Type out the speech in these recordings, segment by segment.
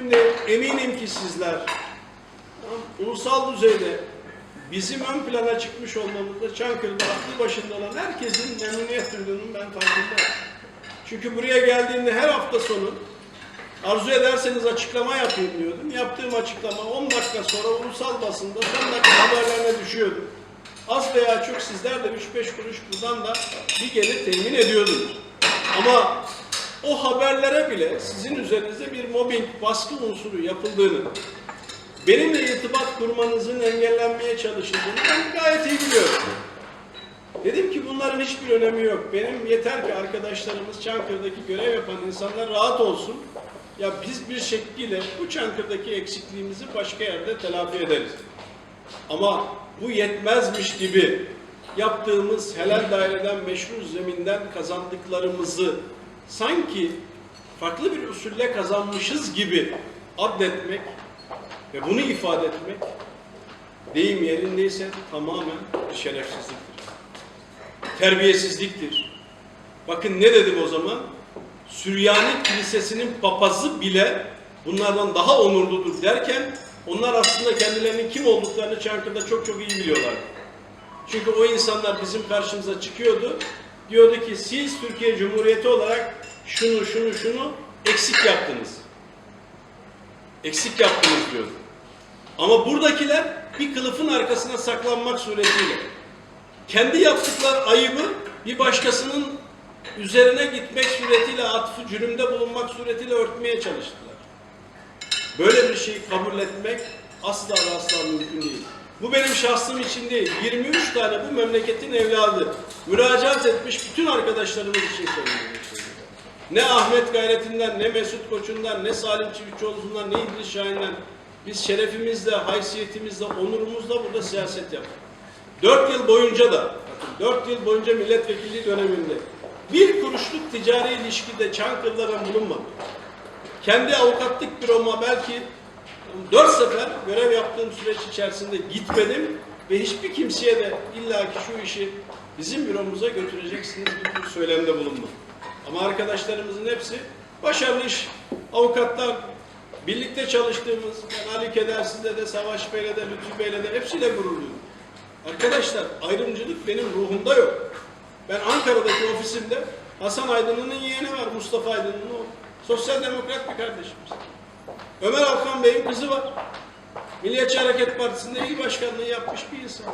Şimdi eminim ki sizler ulusal düzeyde bizim ön plana çıkmış olmamızda Çankırı'da aklı başında olan herkesin memnuniyet duyduğunun ben farkındayım. Çünkü buraya geldiğimde her hafta sonu arzu ederseniz açıklama yapayım diyordum. Yaptığım açıklama 10 dakika sonra ulusal basında son dakika haberlerine düşüyordu. Az veya çok sizler de 3-5 kuruş buradan da bir gelir temin ediyordunuz. Ama o haberlere bile sizin üzerinizde bir mobbing, baskı unsuru yapıldığını, benimle irtibat kurmanızın engellenmeye çalışıldığını ben gayet iyi biliyorum. Dedim ki bunların hiçbir önemi yok. Benim yeter ki arkadaşlarımız Çankırı'daki görev yapan insanlar rahat olsun. Ya biz bir şekliyle bu Çankırı'daki eksikliğimizi başka yerde telafi ederiz. Ama bu yetmezmiş gibi yaptığımız helal daireden meşru zeminden kazandıklarımızı sanki farklı bir usulle kazanmışız gibi adletmek ve bunu ifade etmek deyim yerindeyse tamamen şerefsizliktir. Terbiyesizliktir. Bakın ne dedim o zaman? Süryani Kilisesi'nin papazı bile bunlardan daha onurludur derken onlar aslında kendilerinin kim olduklarını Çankırı'da çok çok iyi biliyorlar. Çünkü o insanlar bizim karşımıza çıkıyordu. Diyordu ki siz Türkiye Cumhuriyeti olarak şunu şunu şunu eksik yaptınız. Eksik yaptınız diyordu. Ama buradakiler bir kılıfın arkasına saklanmak suretiyle kendi yaptıkları ayıbı bir başkasının üzerine gitmek suretiyle atfı cürümde bulunmak suretiyle örtmeye çalıştılar. Böyle bir şeyi kabul etmek asla asla mümkün değil. Bu benim şahsım için değil. 23 tane bu memleketin evladı müracaat etmiş bütün arkadaşlarımız için söylüyorum. Ne Ahmet Gayret'inden, ne Mesut Koç'undan, ne Salim Çivitçioğlu'ndan, ne İdris Şahin'den biz şerefimizle, haysiyetimizle, onurumuzla burada siyaset yaptık. Dört yıl boyunca da, dört yıl boyunca milletvekilliği döneminde bir kuruşluk ticari ilişkide Çankırı'da ben bulunmadım. Kendi avukatlık büroma belki dört sefer görev yaptığım süreç içerisinde gitmedim ve hiçbir kimseye de illaki şu işi bizim büromuza götüreceksiniz bir söylemde bulunmadım. Ama arkadaşlarımızın hepsi başarılı iş avukatlar, birlikte çalıştığımız, ben Ali Kedersiz'le de, Savaş Bey'le de, Lütfü Bey'le de hepsiyle gurur duyuyorum. Arkadaşlar ayrımcılık benim ruhumda yok. Ben Ankara'daki ofisimde Hasan Aydın'ın yeğeni var, Mustafa Aydın'ın oğlu. Sosyal demokrat bir kardeşimiz. Ömer Alkan Bey'in kızı var. Milliyetçi Hareket Partisi'nde il başkanlığı yapmış bir insan.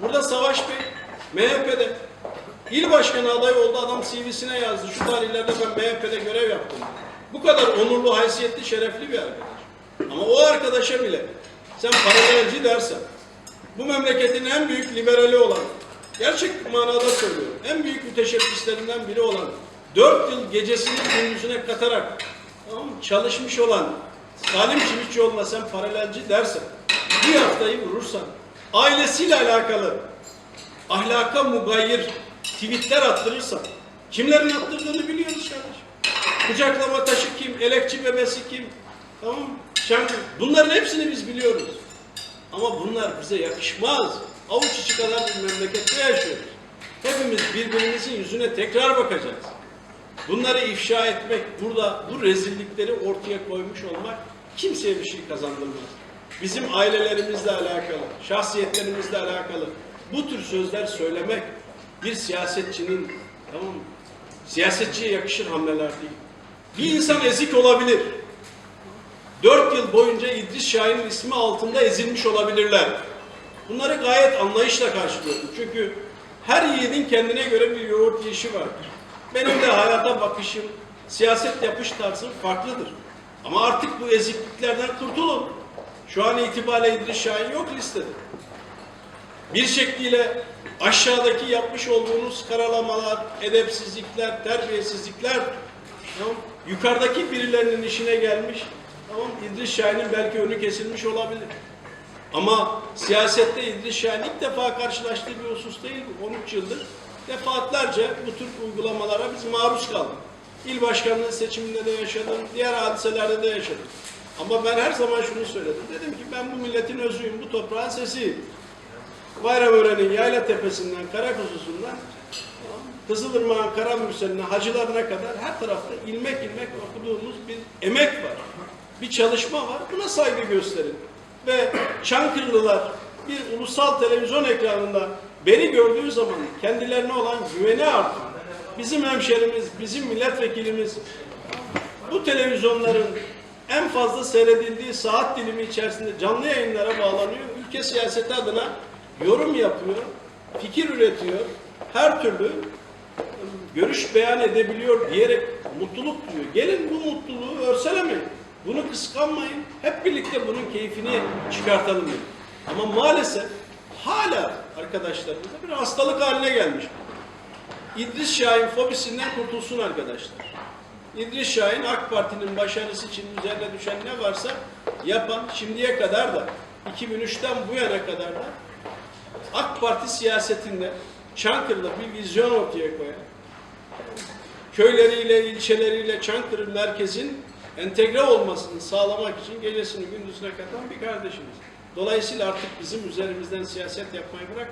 Burada Savaş Bey, MHP'de il başkanı adayı oldu. Adam CV'sine yazdı. Şu tarihlerde ben MHP'de görev yaptım. Bu kadar onurlu, haysiyetli, şerefli bir arkadaş. Ama o arkadaşa bile sen paralelci dersen, bu memleketin en büyük liberali olan, gerçek manada söylüyorum, en büyük müteşebbislerinden biri olan, dört yıl gecesini gündüzüne katarak tamam mı, çalışmış olan Salim Çivitçioğlu'na sen paralelci dersen, bir haftayı vurursan, ailesiyle alakalı ahlaka mugayir tweetler attırırsan, kimlerin attırdığını biliyoruz kardeşim. Kucaklama taşı kim, elekçi bebesi kim, tamam mı? Bunların hepsini biz biliyoruz. Ama bunlar bize yakışmaz. Avuç içi kadar bir memlekette yaşıyoruz. Hepimiz birbirimizin yüzüne tekrar bakacağız. Bunları ifşa etmek, burada bu rezillikleri ortaya koymuş olmak kimseye bir şey kazandırmaz. Bizim ailelerimizle alakalı, şahsiyetlerimizle alakalı bu tür sözler söylemek bir siyasetçinin, tamam mı? Siyasetçiye yakışır hamleler değil. Bir insan ezik olabilir. Dört yıl boyunca İdris Şahin'in ismi altında ezilmiş olabilirler. Bunları gayet anlayışla karşılıyorum. Çünkü her yiğidin kendine göre bir yoğurt yiyişi vardır. Benim de hayata bakışım, siyaset yapış tarzım farklıdır. Ama artık bu ezikliklerden kurtulun. Şu an itibariyle İdris Şahin yok listede. Bir şekliyle aşağıdaki yapmış olduğunuz karalamalar, edepsizlikler, terbiyesizlikler tamam, yukarıdaki birilerinin işine gelmiş. Tamam, İdris Şahin'in belki önü kesilmiş olabilir. Ama siyasette İdris Şahin ilk defa karşılaştığı bir husus değil bu. 13 yıldır defaatlerce bu tür uygulamalara biz maruz kaldık. İl başkanlığı seçiminde de yaşadım, diğer hadiselerde de yaşadım. Ama ben her zaman şunu söyledim. Dedim ki ben bu milletin özüyüm, bu toprağın sesiyim. Bayramören'in yayla tepesinden, Karakuzusu'ndan Kızılırmak'ın Karamürsel'ine, hacılarına kadar her tarafta ilmek ilmek okuduğumuz bir emek var. bir çalışma var. Buna saygı gösterin. Ve Çankırılılar bir ulusal televizyon ekranında beni gördüğü zaman kendilerine olan güveni artır. Bizim hemşerimiz, bizim milletvekilimiz bu televizyonların en fazla seyredildiği saat dilimi içerisinde canlı yayınlara bağlanıyor. Ülke siyaseti adına yorum yapıyor, fikir üretiyor. Her türlü görüş beyan edebiliyor diyerek mutluluk duyuyor. Gelin bu mutluluğu örselemeyin. Bunu kıskanmayın. Hep birlikte bunun keyfini çıkartalım. dedim. Ama maalesef hala arkadaşlarımızda bir hastalık haline gelmiş. İdris Şahin fobisinden kurtulsun arkadaşlar. İdris Şahin AK Parti'nin başarısı için üzerine düşen ne varsa yapan şimdiye kadar da 2003'ten bu yana kadar da AK Parti siyasetinde Çankırı'da bir vizyon ortaya koyan, köyleriyle, ilçeleriyle Çankırı merkezin entegre olmasını sağlamak için gecesini gündüzüne katan bir kardeşimiz. Dolayısıyla artık bizim üzerimizden siyaset yapmayı bırak.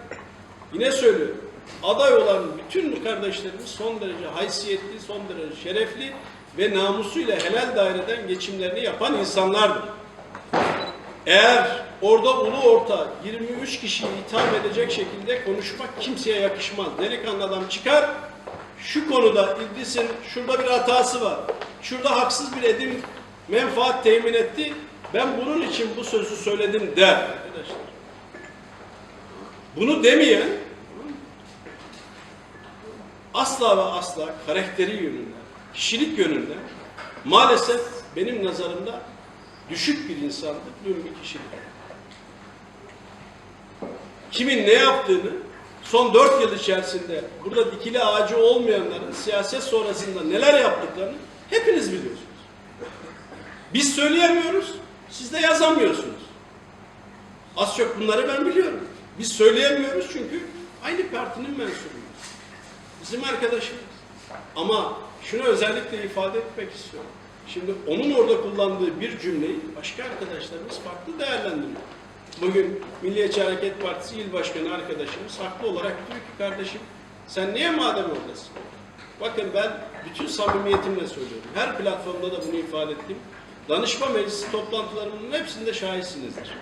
Yine söylüyorum. Aday olan bütün kardeşlerimiz son derece haysiyetli, son derece şerefli ve namusuyla helal daireden geçimlerini yapan insanlardır. Eğer orada ulu orta 23 kişiyi itham edecek şekilde konuşmak kimseye yakışmaz. Delikanlı adam çıkar, şu konuda İdris'in şurada bir hatası var, şurada haksız bir edim menfaat temin etti, ben bunun için bu sözü söyledim der arkadaşlar. Bunu demeyen asla ve asla karakteri yönünden, kişilik yönünden maalesef benim nazarımda düşük bir insandır, dün bir kişilik. Kimin ne yaptığını son dört yıl içerisinde burada dikili ağacı olmayanların siyaset sonrasında neler yaptıklarını hepiniz biliyorsunuz. Biz söyleyemiyoruz, siz de yazamıyorsunuz. Az çok bunları ben biliyorum. Biz söyleyemiyoruz çünkü aynı partinin mensubuyuz. Bizim arkadaşımız. Ama şunu özellikle ifade etmek istiyorum. Şimdi onun orada kullandığı bir cümleyi başka arkadaşlarımız farklı değerlendiriyor. Bugün Milliyetçi Hareket Partisi İl Başkanı arkadaşımız haklı olarak diyor ki kardeşim sen niye madem oradasın? Bakın ben bütün samimiyetimle söylüyorum. Her platformda da bunu ifade ettim. Danışma meclisi toplantılarımın hepsinde şahitsinizdir.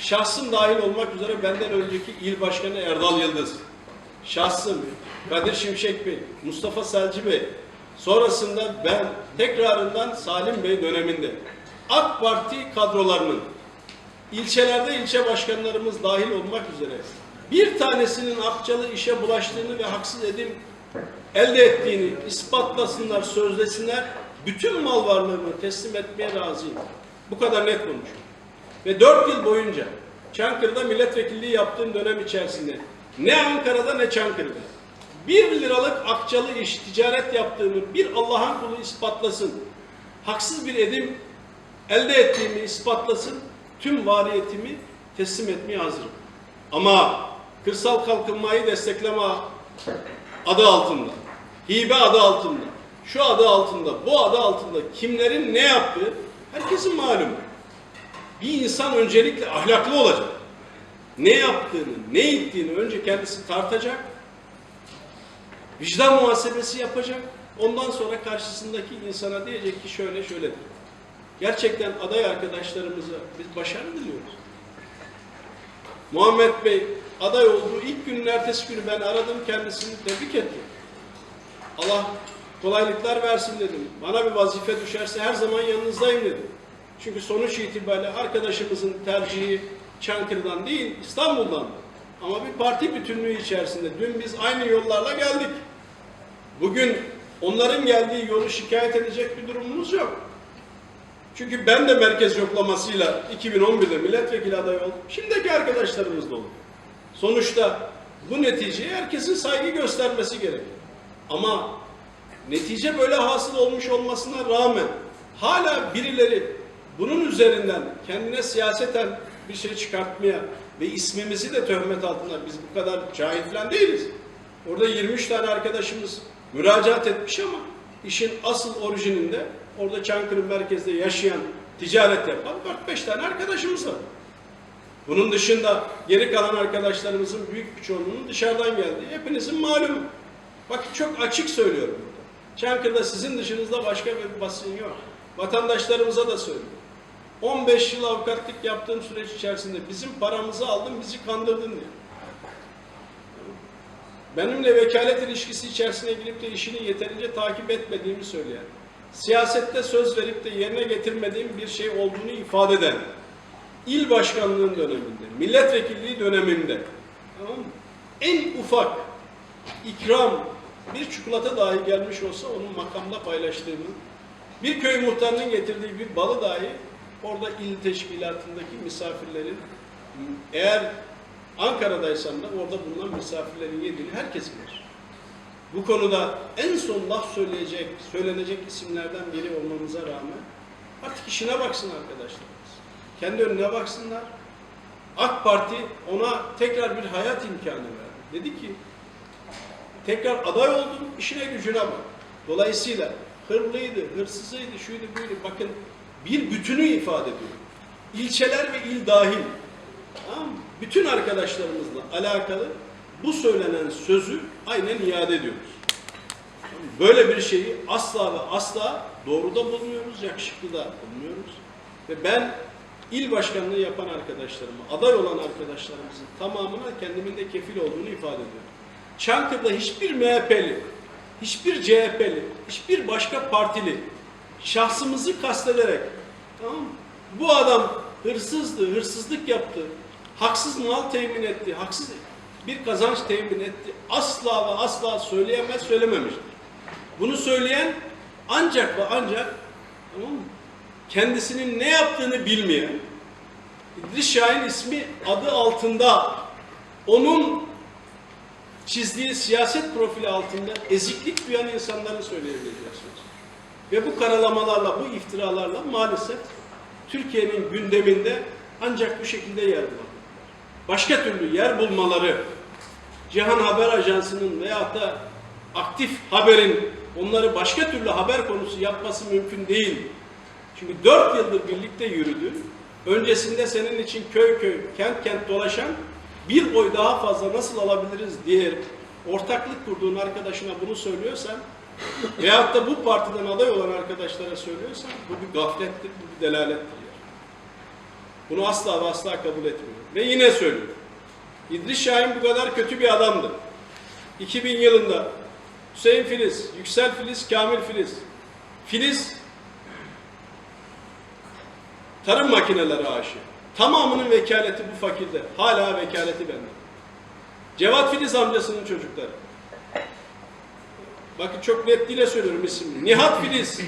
Şahsım dahil olmak üzere benden önceki il başkanı Erdal Yıldız, şahsım Kadir Şimşek Bey, Mustafa Selci Bey, sonrasında ben tekrarından Salim Bey döneminde AK Parti kadrolarının ilçelerde ilçe başkanlarımız dahil olmak üzere bir tanesinin akçalı işe bulaştığını ve haksız edim elde ettiğini ispatlasınlar, sözlesinler. Bütün mal varlığımı teslim etmeye razıyım. Bu kadar net konuşuyorum. Ve dört yıl boyunca Çankırı'da milletvekilliği yaptığım dönem içerisinde ne Ankara'da ne Çankırı'da bir liralık akçalı iş, ticaret yaptığımı bir Allah'ın kulu ispatlasın. Haksız bir edim elde ettiğimi ispatlasın. Tüm variyetimi teslim etmeye hazırım. Ama kırsal kalkınmayı destekleme adı altında, hibe adı altında, şu adı altında, bu adı altında kimlerin ne yaptığı herkesin malumu. Bir insan öncelikle ahlaklı olacak. Ne yaptığını, ne ettiğini önce kendisi tartacak. Vicdan muhasebesi yapacak. Ondan sonra karşısındaki insana diyecek ki şöyle şöyledir. Gerçekten aday arkadaşlarımıza biz başarı diliyoruz. Muhammed Bey aday olduğu ilk günün ertesi günü ben aradım kendisini tebrik ettim. Allah kolaylıklar versin dedim. Bana bir vazife düşerse her zaman yanınızdayım dedim. Çünkü sonuç itibariyle arkadaşımızın tercihi Çankırı'dan değil İstanbul'dan. Ama bir parti bütünlüğü içerisinde. Dün biz aynı yollarla geldik. Bugün onların geldiği yolu şikayet edecek bir durumumuz yok. Çünkü ben de merkez yoklamasıyla 2011'de milletvekili adayı oldum. Şimdiki arkadaşlarımız da oldu. Sonuçta bu neticeye herkesin saygı göstermesi gerekiyor. Ama netice böyle hasıl olmuş olmasına rağmen hala birileri bunun üzerinden kendine siyaseten bir şey çıkartmaya ve ismimizi de töhmet altında biz bu kadar cahil falan değiliz. Orada 23 tane arkadaşımız müracaat etmiş ama işin asıl orijininde orada Çankırı merkezde yaşayan, ticaret yapan 4-5 tane arkadaşımız var. Bunun dışında geri kalan arkadaşlarımızın büyük bir çoğunluğunun dışarıdan geldiği hepinizin malumu. Bak çok açık söylüyorum burada. Çankırı'da sizin dışınızda başka bir basın yok. Vatandaşlarımıza da söylüyorum. 15 yıl avukatlık yaptığım süreç içerisinde bizim paramızı aldın, bizi kandırdın diyor. Benimle vekalet ilişkisi içerisine girip de işini yeterince takip etmediğimi söyleyen, siyasette söz verip de yerine getirmediğim bir şey olduğunu ifade eden, il başkanlığın döneminde, milletvekilliği döneminde tamam en ufak ikram bir çikolata dahi gelmiş olsa onun makamda paylaştığımı, bir köy muhtarının getirdiği bir balı dahi orada il teşkilatındaki misafirlerin eğer Ankara'daysam da orada bulunan misafirlerin yediğini herkes bilir. Bu konuda en son laf söyleyecek, söylenecek isimlerden biri olmamıza rağmen artık işine baksın arkadaşlarımız. Kendi önüne baksınlar. AK Parti ona tekrar bir hayat imkanı verdi. Dedi ki tekrar aday oldun, işine gücüne bak. Dolayısıyla hırlıydı, hırsızıydı, şuydu buydu. Bakın bir bütünü ifade ediyor. İlçeler ve il dahil. Tamam mı? Bütün arkadaşlarımızla alakalı bu söylenen sözü aynen iade ediyoruz. Böyle bir şeyi asla ve asla doğru da bulmuyoruz, yakışıklı da bulmuyoruz. Ve ben il başkanlığı yapan arkadaşlarıma, aday olan arkadaşlarımızın tamamına kendimin de kefil olduğunu ifade ediyorum. Çankırı'da hiçbir MHP'li, hiçbir CHP'li, hiçbir başka partili şahsımızı kastederek tamam mı? bu adam hırsızdı, hırsızlık yaptı, haksız mal temin etti, haksız bir kazanç temin etti. Asla ve asla söyleyemez, söylememiştir. Bunu söyleyen ancak ve ancak tamam mı? kendisinin ne yaptığını bilmeyen, İdris Şahin ismi adı altında onun çizdiği siyaset profili altında eziklik duyan insanların söyleyebileceği söz. Ve bu karalamalarla, bu iftiralarla maalesef Türkiye'nin gündeminde ancak bu şekilde yer bulabilirler. Başka türlü yer bulmaları, Cihan Haber Ajansı'nın veyahut da aktif haberin onları başka türlü haber konusu yapması mümkün değil. Çünkü dört yıldır birlikte yürüdü. Öncesinde senin için köy köy, kent kent dolaşan bir oy daha fazla nasıl alabiliriz diye ortaklık kurduğun arkadaşına bunu söylüyorsan veyahut da bu partiden aday olan arkadaşlara söylüyorsan bu bir gaflettir, bu bir delalettir. Bunu asla ve asla kabul etmiyorum. Ve yine söylüyorum. İdris Şahin bu kadar kötü bir adamdı. 2000 yılında Hüseyin Filiz, Yüksel Filiz, Kamil Filiz. Filiz tarım makineleri aşı. Tamamının vekaleti bu fakirde. Hala vekaleti bende. Cevat Filiz amcasının çocukları. Bakın çok net dile söylüyorum ismini. Nihat Filiz.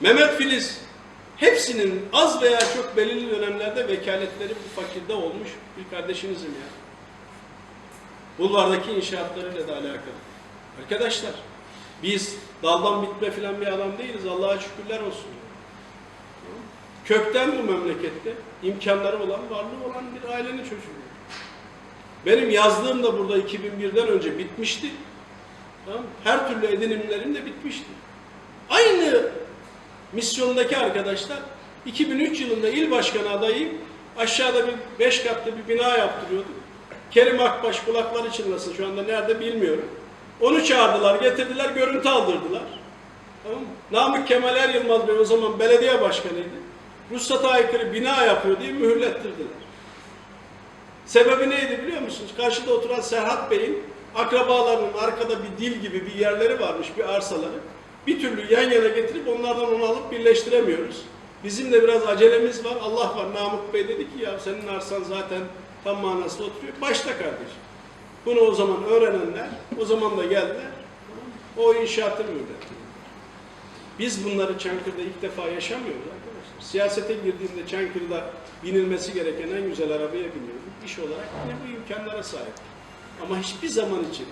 Mehmet Filiz. Hepsinin az veya çok belirli dönemlerde vekaletleri bu fakirde olmuş bir kardeşinizim ya. Bulvardaki inşaatlarıyla da alakalı. Arkadaşlar biz daldan bitme filan bir adam değiliz. Allah'a şükürler olsun. Kökten bu memlekette imkanları olan, varlığı olan bir ailenin çocuğuyum. Benim yazdığım da burada 2001'den önce bitmişti. Tamam? Her türlü edinimlerim de bitmişti. Aynı misyondaki arkadaşlar 2003 yılında il başkanı adayı aşağıda bir beş katlı bir bina yaptırıyordu. Kerim Akbaş kulakları çınlasın şu anda nerede bilmiyorum. Onu çağırdılar, getirdiler, görüntü aldırdılar. Tamam mı? Namık Kemal Er Yılmaz Bey o zaman belediye başkanıydı. Ruhsata aykırı bina yapıyor diye mühürlettirdiler. Sebebi neydi biliyor musunuz? Karşıda oturan Serhat Bey'in akrabalarının arkada bir dil gibi bir yerleri varmış, bir arsaları. Bir türlü yan yana getirip onlardan onu alıp birleştiremiyoruz. Bizim de biraz acelemiz var. Allah var. Namık Bey dedi ki ya senin arsan zaten tam manasında oturuyor. Başta kardeşim. Bunu o zaman öğrenenler, o zaman da geldiler. O inşaatı mühürlettiler. Biz bunları Çankırı'da ilk defa yaşamıyoruz arkadaşlar. Siyasete girdiğimde Çankırı'da binilmesi gereken en güzel arabaya biniyorduk. İş olarak yine bu imkanlara sahip. Ama hiçbir zaman için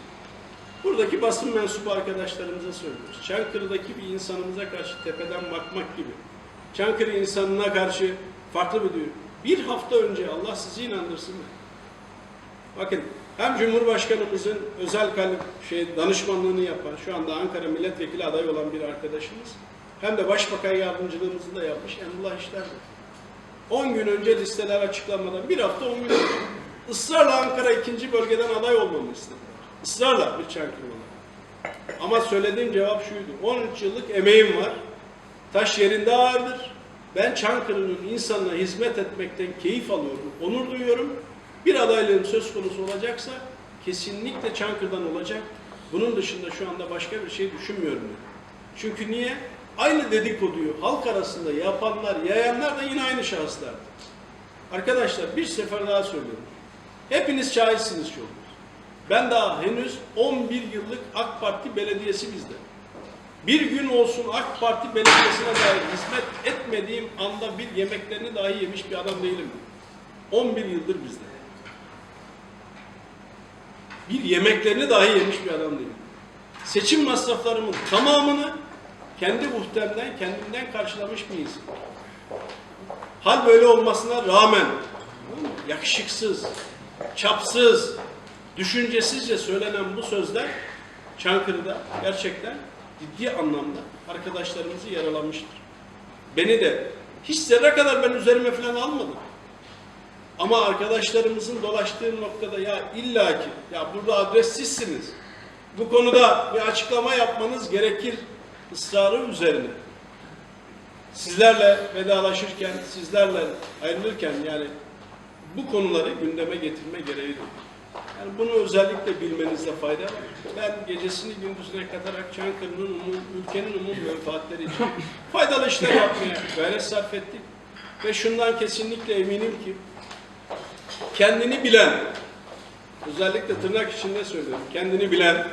buradaki basın mensubu arkadaşlarımıza söylüyoruz. Çankırı'daki bir insanımıza karşı tepeden bakmak gibi. Çankırı insanına karşı farklı bir duygu. Bir hafta önce Allah sizi inandırsın. Bakın hem Cumhurbaşkanımızın özel kalem şey danışmanlığını yapan, şu anda Ankara milletvekili adayı olan bir arkadaşımız, hem de başbakan yardımcılığımızı da yapmış Emrullah İşler. 10 gün önce listeler açıklanmadan, bir hafta 10 gün ısrarla Ankara ikinci bölgeden aday olmamı istediler. Israrla bir Çankırı'na. Ama söylediğim cevap şuydu. 13 yıllık emeğim var. Taş yerinde ağırdır. Ben Çankırı'nın insanına hizmet etmekten keyif alıyorum, onur duyuyorum. Bir adaylığım söz konusu olacaksa kesinlikle Çankırı'dan olacak. Bunun dışında şu anda başka bir şey düşünmüyorum. Çünkü niye? Aynı dedikoduyu halk arasında yapanlar, yayanlar da yine aynı şahıslardı. Arkadaşlar bir sefer daha söylüyorum. Hepiniz şahitsiniz çoğunuz. Ben daha henüz 11 yıllık AK Parti belediyesi bizde. Bir gün olsun AK Parti belediyesine dair hizmet etmediğim anda bir yemeklerini dahi yemiş bir adam değilim. 11 yıldır bizde. Bir yemeklerini dahi yemiş bir adam değilim. Seçim masraflarımın tamamını kendi muhtemelen kendimden karşılamış bir. Hal böyle olmasına rağmen yakışıksız, çapsız, düşüncesizce söylenen bu sözler Çankırı'da gerçekten ciddi anlamda arkadaşlarımızı yaralamıştır. Beni de hiç zerre kadar ben üzerime falan almadım. Ama arkadaşlarımızın dolaştığı noktada ya illaki ya burada adres sizsiniz. Bu konuda bir açıklama yapmanız gerekir ısrarı üzerine. Sizlerle vedalaşırken, sizlerle ayrılırken yani bu konuları gündeme getirme gereği duyuyorum. Yani bunu özellikle bilmenizde fayda var. Ben gecesini gündüzüne katarak Çankırı'nın, umum, ülkenin umum menfaatleri için faydalı işler yapmaya gayret sarf ettik. Ve şundan kesinlikle eminim ki kendini bilen, özellikle tırnak içinde söylüyorum, kendini bilen,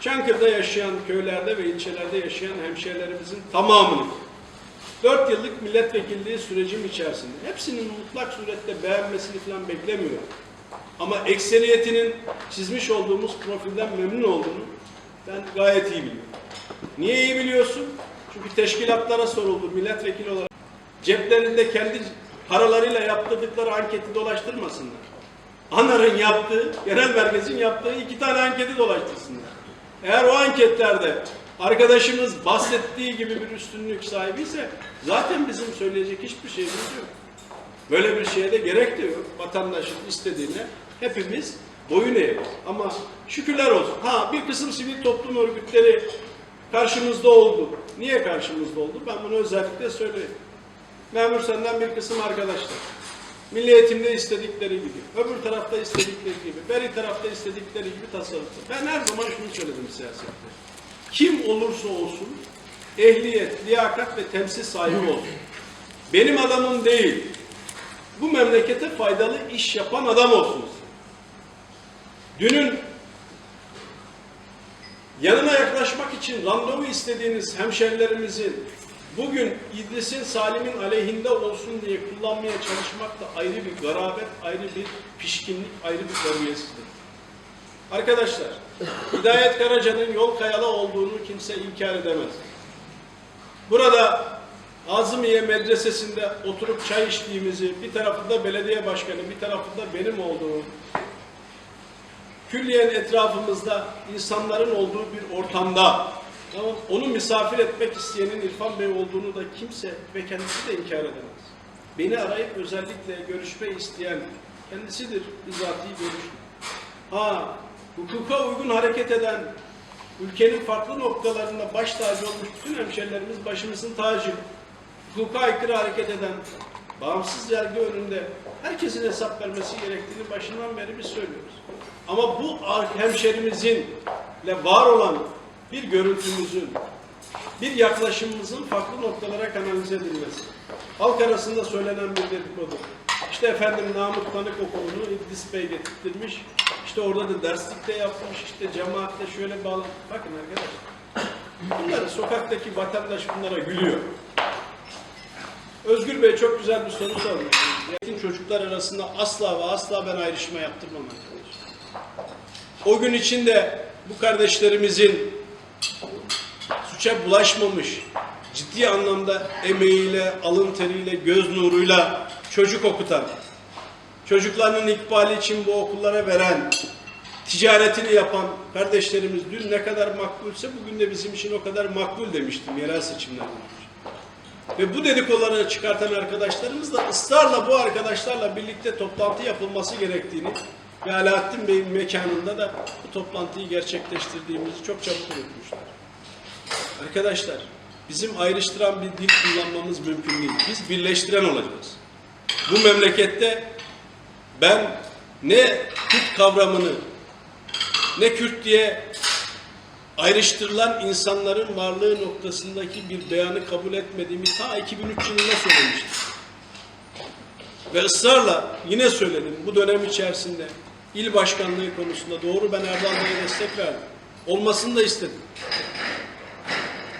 Çankırı'da yaşayan köylerde ve ilçelerde yaşayan hemşehrilerimizin tamamını Dört yıllık milletvekilliği sürecim içerisinde hepsinin mutlak surette beğenmesini falan beklemiyorum. Ama ekseriyetinin çizmiş olduğumuz profilden memnun olduğunu ben gayet iyi biliyorum. Niye iyi biliyorsun? Çünkü teşkilatlara soruldu milletvekili olarak. Ceplerinde kendi paralarıyla yaptırdıkları anketi dolaştırmasınlar. ANAR'ın yaptığı, genel merkezin yaptığı iki tane anketi dolaştırsınlar. Eğer o anketlerde arkadaşımız bahsettiği gibi bir üstünlük sahibiyse zaten bizim söyleyecek hiçbir şeyimiz yok. Böyle bir şeye de gerek de yok. Vatandaşın istediğine hepimiz boyun eğeriz. Ama şükürler olsun. Ha bir kısım sivil toplum örgütleri karşımızda oldu. Niye karşımızda oldu? Ben bunu özellikle söyleyeyim. Memur senden bir kısım arkadaşlar. Milli eğitimde istedikleri gibi, öbür tarafta istedikleri gibi, beri tarafta istedikleri gibi tasarrufta. Ben her zaman şunu söyledim siyasette. Kim olursa olsun ehliyet, liyakat ve temsil sahibi olsun. Benim adamım değil, bu memlekete faydalı iş yapan adam olsun. Dünün yanına yaklaşmak için randevu istediğiniz hemşerilerimizin bugün İdris'in Salim'in aleyhinde olsun diye kullanmaya çalışmak da ayrı bir garabet, ayrı bir pişkinlik, ayrı bir terbiyesizlik. Arkadaşlar, Hidayet Karaca'nın yol kayalı olduğunu kimse inkar edemez. Burada Azmiye Medresesi'nde oturup çay içtiğimizi, bir tarafında belediye başkanı, bir tarafında benim olduğum, külliyen etrafımızda insanların olduğu bir ortamda tamam, onu misafir etmek isteyenin İrfan Bey olduğunu da kimse ve kendisi de inkar edemez. Beni arayıp özellikle görüşme isteyen kendisidir bizatihi görüştüm. Ha, hukuka uygun hareket eden, ülkenin farklı noktalarında baş tacı olmuş bütün hemşerilerimiz başımızın tacı. Hukuka aykırı hareket eden, bağımsız yargı önünde herkesin hesap vermesi gerektiğini başından beri biz söylüyoruz. Ama bu hemşerimizin ile var olan bir görüntümüzün, bir yaklaşımımızın farklı noktalara kanalize edilmesi. Halk arasında söylenen bir dedikodu. İşte efendim Namık Tanık okulunu İdris Bey getirttirmiş. İşte orada da derslikte yapmış. İşte cemaatle şöyle bağlı. Bakın arkadaşlar. Bunları sokaktaki vatandaş bunlara gülüyor. Özgür Bey çok güzel bir soru sormuş. Yetim çocuklar arasında asla ve asla ben ayrışma yaptırmam. O gün içinde bu kardeşlerimizin suça bulaşmamış, ciddi anlamda emeğiyle, alın teriyle, göz nuruyla çocuk okutan, çocuklarının ikbali için bu okullara veren, ticaretini yapan kardeşlerimiz dün ne kadar makbulse bugün de bizim için o kadar makbul demiştim yerel seçimlerden. Ve bu dedikoduları çıkartan arkadaşlarımız da ısrarla bu arkadaşlarla birlikte toplantı yapılması gerektiğini ve Alaaddin Bey'in mekanında da bu toplantıyı gerçekleştirdiğimizi çok çabuk unutmuşlar. Arkadaşlar bizim ayrıştıran bir dil kullanmamız mümkün değil. Biz birleştiren olacağız. Bu memlekette ben ne Kürt kavramını ne Kürt diye ayrıştırılan insanların varlığı noktasındaki bir beyanı kabul etmediğimi ta 2003 yılında söylemiştim. Ve ısrarla yine söyledim bu dönem içerisinde il başkanlığı konusunda doğru ben Erdal Bey'e destek verdim. Olmasını da istedim.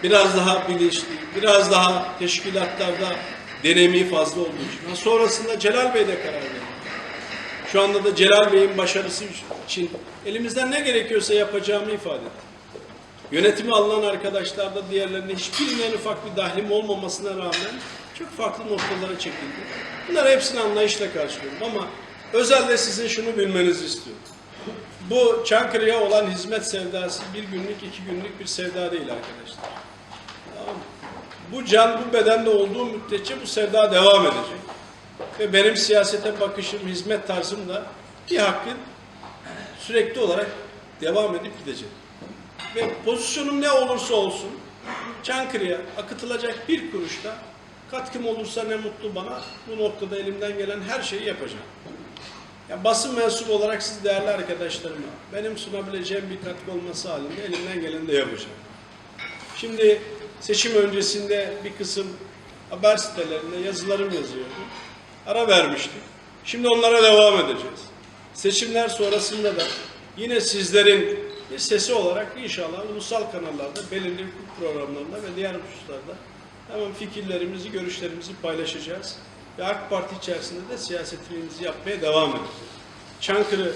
Biraz daha bilinçli, biraz daha teşkilatlarda deneyimi fazla olduğu için. Sonrasında Celal Bey de karar verdi. Şu anda da Celal Bey'in başarısı için elimizden ne gerekiyorsa yapacağımı ifade ettim. Yönetimi alınan arkadaşlar da diğerlerine hiçbirinden ufak bir dahlim olmamasına rağmen çok farklı noktalara çekildi. Bunları hepsini anlayışla karşılıyorum ama özelde sizin şunu bilmenizi istiyorum. Bu Çankırı'ya olan hizmet sevdası bir günlük, iki günlük bir sevda değil arkadaşlar. Bu can, bu bedende olduğu müddetçe bu sevda devam edecek. Ve benim siyasete bakışım, hizmet tarzım da bir hakkın sürekli olarak devam edip gidecek. Ve pozisyonum ne olursa olsun Çankırı'ya akıtılacak bir kuruşta katkım olursa ne mutlu bana. Bu noktada elimden gelen her şeyi yapacağım. Ya basın mensubu olarak siz değerli arkadaşlarıma benim sunabileceğim bir katkı olması halinde elimden geleni de yapacağım. Şimdi seçim öncesinde bir kısım haber sitelerinde yazılarım yazıyordu. Ara vermiştik. Şimdi onlara devam edeceğiz. Seçimler sonrasında da yine sizlerin bir sesi olarak inşallah ulusal kanallarda, belirli hukuk programlarında ve diğer hususlarda hemen fikirlerimizi, görüşlerimizi paylaşacağız. Ve AK Parti içerisinde de siyasetimizi yapmaya devam edeceğiz. Çankırı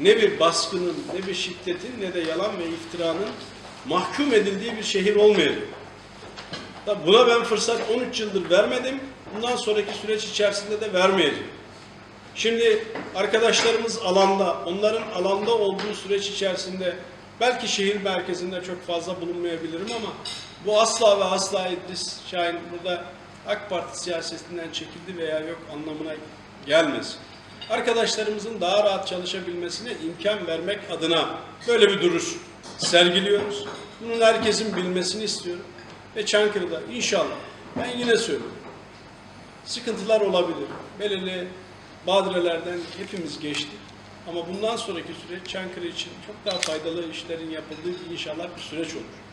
ne bir baskının, ne bir şiddetin, ne de yalan ve iftiranın mahkum edildiği bir şehir olmayacak. Buna ben fırsat 13 yıldır vermedim. Bundan sonraki süreç içerisinde de vermeyeceğim. Şimdi arkadaşlarımız alanda, onların alanda olduğu süreç içerisinde belki şehir merkezinde çok fazla bulunmayabilirim ama bu asla ve asla İdris Şahin burada AK Parti siyasetinden çekildi veya yok anlamına gelmez. Arkadaşlarımızın daha rahat çalışabilmesine imkan vermek adına böyle bir duruş sergiliyoruz. Bunun herkesin bilmesini istiyorum. Ve Çankırı'da inşallah ben yine söylüyorum. Sıkıntılar olabilir. Belirli badirelerden hepimiz geçtik. Ama bundan sonraki süreç Çankırı için çok daha faydalı işlerin yapıldığı inşallah bir süreç olur.